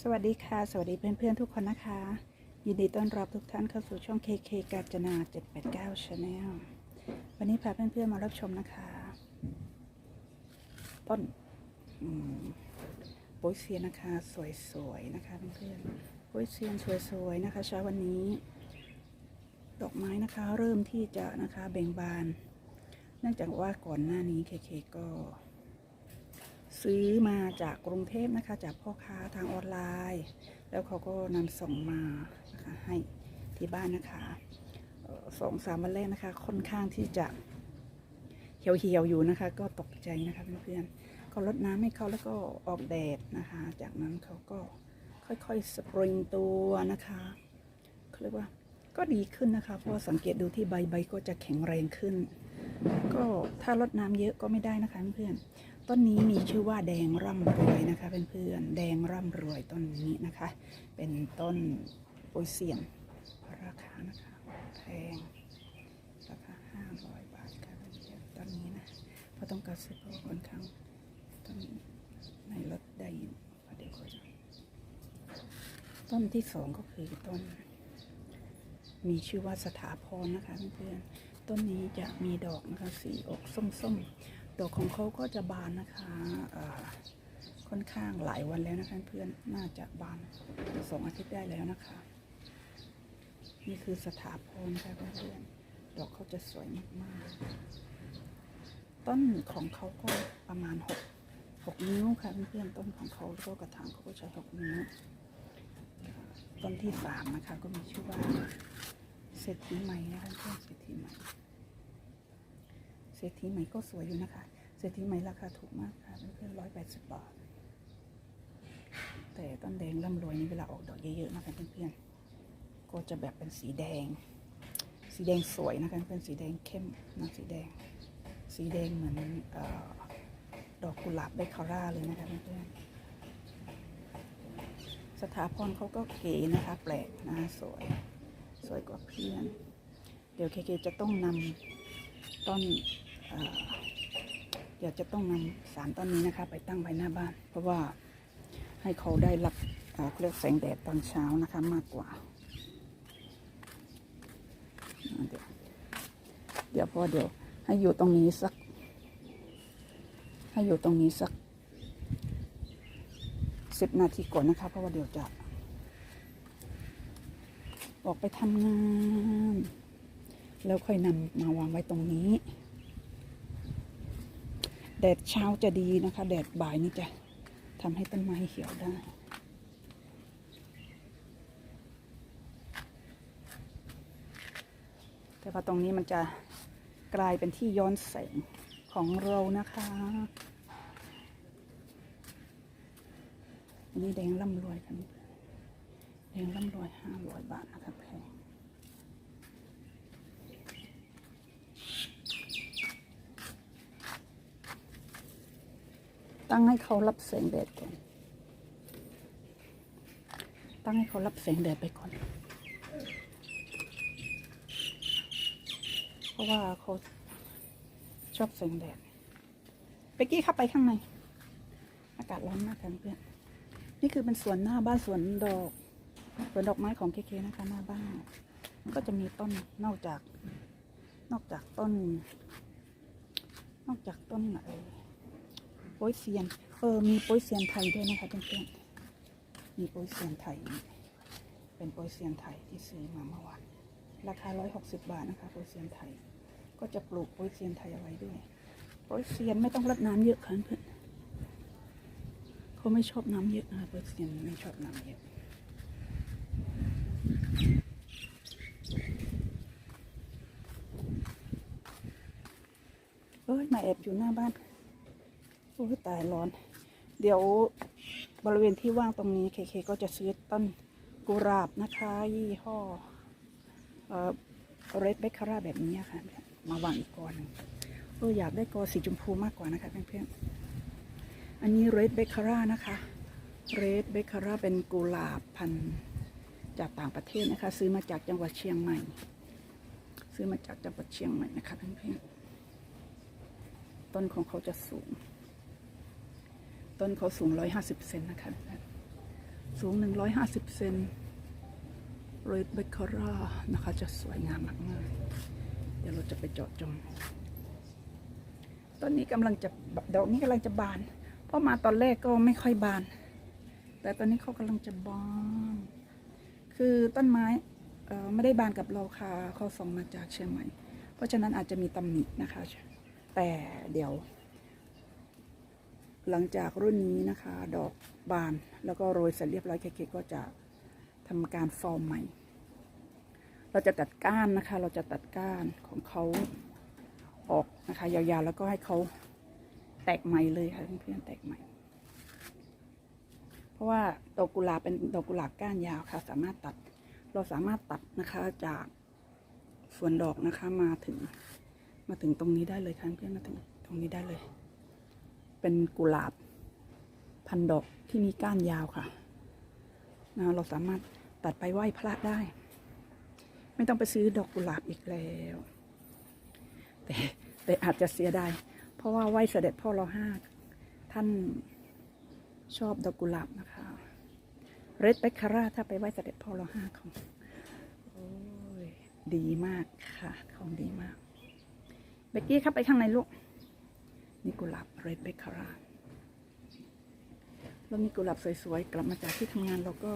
สวัสดีค่ะ สวัสดีเพื่อนๆทุกคนนะคะ ยินดีต้อนรับทุกท่านเข้าสู่ช่อง KK กาญจนา 789 Channel วันนี้พาเพื่อนๆมารับชมนะคะ ต้นโปยเซียนนะคะ สวยๆนะคะเพื่อนๆโปยเซียนสวยๆนะคะเช้าวันนี้ ดอกไม้นะคะ เริ่มที่จะนะคะเบ่งบาน เนื่องจากว่าก่อนหน้านี้ KK ก็ ซื้อมาจากกรุงเทพนะคะ จากพ่อค้าทางออนไลน์ แล้วเขาก็นำส่งมานะคะให้ที่บ้านนะคะสองสามวันแรกนะคะ ค่อนข้างที่จะเหี่ยวๆอยู่นะคะ ก็ตกใจนะคะเพื่อนๆก็รดน้ำให้เขาแล้วก็ออกแดดนะคะ จากนั้นเขาก็ค่อยๆสปริงตัวนะคะเขาเรียกว่าก็ดีขึ้นนะคะเพราะว่าสังเกตดูที่ใบใบก็จะแข็งแรงขึ้น ก็ถ้ารดน้ำเยอะก็ไม่ได้นะคะเพื่อนๆ ต้นนี้มีชื่อว่าแดงร่ำรวยนะคะเเพื่อนๆแดงร่ำรวยต้นนี้นะคะ เป็นต้นโปเซียนราคานะคะแพงราคาห้าร้อยบาทค่ะเพื่อนๆต้นนี้นะเพราะต้องการซื้อเพราะค่อนข้างต้นในรถได้ยินเดี๋ยวก็จะต้นที่สองก็คือต้น มีชื่อว่าสถาพรนะคะเพื่อนๆต้นนี้จะมีดอกนะคะสีออกส้มๆ ดอกของเขาก็จะบานนะคะค่อนข้างหลายวันแล้วนะคะเพื่อนน่าจะบานสองอาทิตย์ได้แล้วนะคะ นี่คือสถาพรค่ะเพื่อนดอกเขาจะสวยมากๆ ต้นของเขาก็ประมาณหกหกนิ้วค่ะเพื่อนๆต้นของเขาแล้วก็กระถางเขาก็ใช้หกนิ้วต้นที่สามนะคะก็มีชื่อว่าเศรษฐีใหม่นะคะเพื่อนเศรษฐีใหม่ ศรษฐีใหม่ก็สวยอยู่นะคะ เศรษฐีใหม่ราคาถูกมากค่ะเพื่อนร้อยแปดสิบบาท แต่ต้นแดงร่ำรวยนี่เวลาออกดอกเยอะๆนะคะเพื่อนๆ ก็จะแบบเป็นสีแดง สีแดงสวยนะคะเพื่อนสีแดงเข้มนะสีแดง สีแดงเหมือนออดอกกุหลาบเบคคาร่าเลยนะคะเพื่อนๆ สถาพรเขาก็เก๋นะคะ แปลกนะสวย สวยกว่าเพื่อน เดี๋ยวเคเคจะต้องนำต้น เอ่อเดี๋ยวจะต้องนำสามต้นนี้นะคะ ไปตั้งไว้หน้าบ้าน เพราะว่าให้เขาได้รับเอ่อเขาเรียกแสงแดดตอนเช้านะคะมากกว่าอ่าเดี๋ยวเดี๋ยวพอเดี๋ยวให้อยู่ตรงนี้สัก ให้อยู่ตรงนี้สักสิบนาทีก่อนนะคะ เพราะว่าเดี๋ยวจะ ออกไปทำงาน แล้วค่อยนำมาวางไว้ตรงนี้ แดดเช้าจะดีนะคะ แดดบ่ายนี่จะทำให้ต้นไม้เขียวได้แต่ว่าตรงนี้มันจะกลายเป็นที่ย้อนแสงของเรานะคะนนี้แดงร่ำรวยกันแดงร่ำรวยห้าร้อยบาทนะครับแพง ตั้งให้เขารับแสงแดดก่อน ตั้งให้เขารับแสงแดดไปก่อน เพราะว่าเขาชอบแสงแดดเบกกี้เข้าไปข้างใน อากาศร้อนมากค่ะเพื่อน นี่คือเป็นสวนหน้าบ้านสวนดอกสวนดอกไม้ของเคเคนะคะหน้าบ้าน ก็จะมีต้นนอกจาก นอกจากต้น นอกจากต้นเออโป้ยเซียน เออ มีโป้ยเซียนไทยด้วยนะคะเพื่อนๆ มีโป้ยเซียนไทย เป็นโป้ยเซียนไทยที่ซื้อมาเมื่อวาน ราคาร้อยหกสิบบาทนะคะโป้ยเซียนไทย ก็จะปลูกโป้ยเซียนไทยเอาไว้ด้วยโป้ยเซียนไม่ต้องรดน้ำเยอะค่ะเพื่อนเขาไม่ชอบน้ำเยอะนะคะโป้ยเซียนไม่ชอบน้ำเยอะเอ้ยมาแอบอยู่หน้าบ้าน อ้ตายร้อน เดี๋ยวบริเวณที่ว่างตรงนี้เคเคก็จะซื้อต้นกุหลาบนะคะ ยี่ห้อเอ่อเรดเบคคาร่าแบบนี้ค่ะ มาวางอีกกอหนึงเอออยากได้กอสีชมพูมากกว่านะคะเพื่อนๆอันนี้เรดเบคคาร่านะคะเรดเบคคาร่าเป็นกุหลาบพันธุ์จากต่างประเทศนะคะ ซื้อมาจากจังหวัดเชียงใหม่ ซื้อมาจากจังหวัดเชียงใหม่นะคะเพื่อนๆต้นของเขาจะสูง ต้นเขาสูงร้อยห้าสิบเซนนะคะ สูง 150 เซนเรดเบคคาร่านะคะ จะสวยงามมากๆเดี๋ยวเราจะไปเจาะจงต้นนี้กำลังจะดอกนี้กำลังจะบาน เพราะมาตอนแรกก็ไม่ค่อยบาน แต่ตอนนี้เขากำลังจะบาน คือต้นไม้ไม่ได้บานกับเราค่ะเขาส่งมาจากเชียงใหม่ เพราะฉะนั้นอาจจะมีตำหนินะคะ แต่เดี๋ยว หลังจากรุ่นนี้นะคะ ดอกบานแล้วก็โรยเสร็จเรียบร้อยเคกก็จะทำการฟอร์มใหม่ เราจะตัดก้านนะคะ เราจะตัดก้านของเขาออกนะคะ ยาวๆแล้วก็ให้เขาแตกใหม่เลยค่ะเพื่อนๆแตกใหม่ เพราะว่าดอกกุหลาบเป็นดอกกุหลาบก้านยาวค่ะ สามารถตัดเราสามารถตัดนะคะจากส่วนดอกนะคะมาถึงมาถึงตรงนี้ได้เลยค่ะเพื่อนมาถึงตรงนี้ได้เลย เป็นกุหลาบพันดอกที่มีก้านยาวค่ะนะเราสามารถตัดไปไหว้พระได้ ไม่ต้องไปซื้อดอกกุหลาบอีกแล้ว แต่แต่อาจจะเสียดายเพราะว่าไหว้เสด็จพ่อเราห้าท่านชอบดอกกุหลาบนะคะเรดเบคคาร่าถ้าไปไหว้เสด็จพ่อเราห้าของดีมากค่ะ ของดีมาก เบกกี้เข้าไปข้างในลูก นี่กุหลาบเรดเบคคาร่าเรามีกุหลาบสวยๆ กลับมาจากที่ทำงานเราก็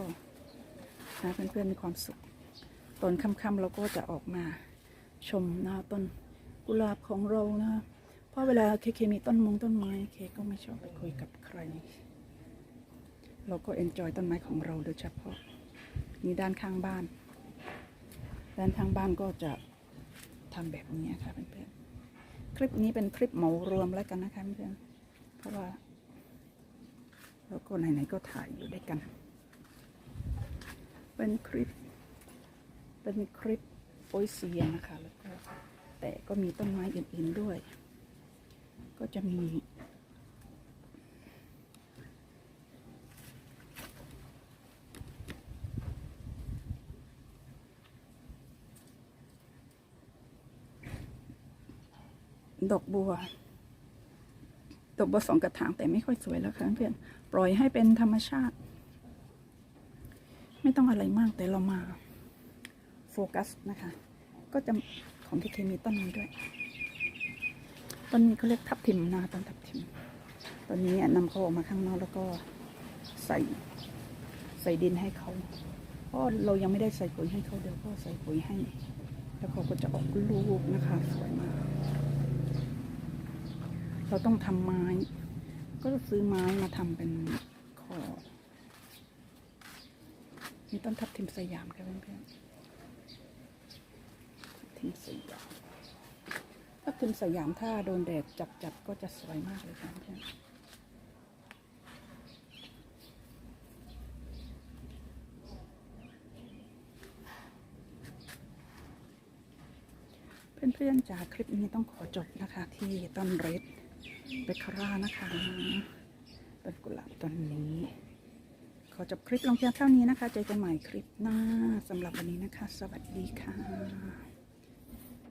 นะเพื่อนๆมีความสุข ตอนค่ำๆเราก็จะออกมาชมหน้าต้นกุหลาบของเรานะเพราะเวลาเคเคมีต้นมงต้นไม้เคก็ไม่ชอบไปคุยกับใคร เราก็เอนจอยต้นไม้ของเราโดยเฉพาะ นี่ด้านข้างบ้าน ด้านข้างบ้านก็จะทำแบบนี้ค่ะเพื่อนๆ คลิปนี้เป็นคลิปเหมารวมแล้วกันนะคะเพื่อนเพราะว่าแล้วก็ไหนๆก็ถ่ายอยู่ด้วยกัน เป็นคลิป เป็นคลิปโปยเซียนะคะ แล้วก็แต่ก็มีต้นไม้อื่นๆด้วย ก็จะมี ดอกบัว ดอกบัวสองกระถางแต่ไม่ค่อยสวยแล้วค่ะเพื่อนปล่อยให้เป็นธรรมชาติ ไม่ต้องอะไรมากแต่เรามาโฟกัสนะคะ ก็จะของที่เคมีต้นนี้ด้วยต้นนี้เขาเรียกทับทิมนะคะต้นทับทิมตอนนี้นำเขาออกมาข้างนอกแล้วก็ใส่ใส่ดินให้เขาเพราะเรายังไม่ได้ใส่ปุ๋ยให้เขาเดี๋ยวก็ใส่ปุ๋ยให้ แล้วเขาก็จะออกลูกนะคะ สวยมาก เราต้องทำไม้ ก็ซื้อไม้มาทำเป็นคอมีต้นทับทิมสยามค่ะเพื่อนๆทับทิมสยามทับทิมสยามถ้าโดนแดดจัดๆก็จะสวยมากเลยค่ะเพื่อนเพื่อนๆจากคลิปนี้ต้องขอจบนะคะที่ต้นเรด เบคคาร่านะคะต้นกุหลาบต้นนี้ ขอจบคลิปลงเพียงเท่านี้นะคะ เจอกันใหม่คลิปหน้าสำหรับวันนี้นะคะ สวัสดีค่ะ